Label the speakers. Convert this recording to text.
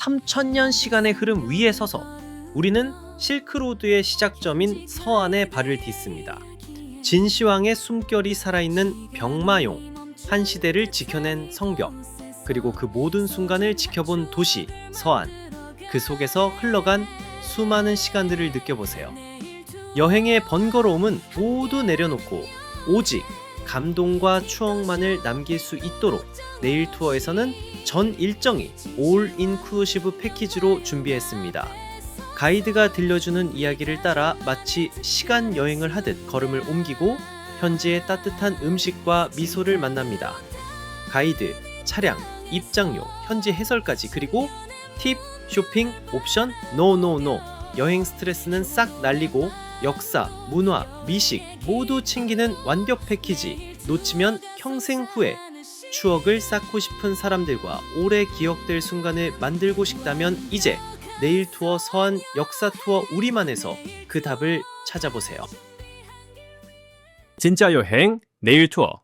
Speaker 1: 3천년 시간의 흐름 위에 서서 우리는 실크로드의 시작점인 서안에 발을 딛습니다. 진시황의 숨결이 살아있는 병마용, 한 시대를 지켜낸 성벽, 그리고 그 모든 순간을 지켜본 도시 서안, 그 속에서 흘러간 수많은 시간들을 느껴보세요. 여행의 번거로움은 모두 내려놓고 오직 감동과 추억만을 남길 수 있도록 내일 투어에서는 전 일정이 올 인클루시브 패키지로 준비했습니다. 가이드가 들려주는 이야기를 따라 마치 시간 여행을 하듯 걸음을 옮기고 현지의 따뜻한 음식과 미소를 만납니다. 가이드, 차량, 입장료, 현지 해설까지 그리고 팁, 쇼핑, 옵션, 노노노 여행 스트레스는 싹 날리고 역사, 문화, 미식 모두 챙기는 완벽 패키지. 놓치면 평생 후에 추억을 쌓고 싶은 사람들과 오래 기억될 순간을 만들고 싶다면 이제 내일 투어 서한 역사 투어 우리만에서 그 답을 찾아보세요.
Speaker 2: 진짜 여행 내일 투어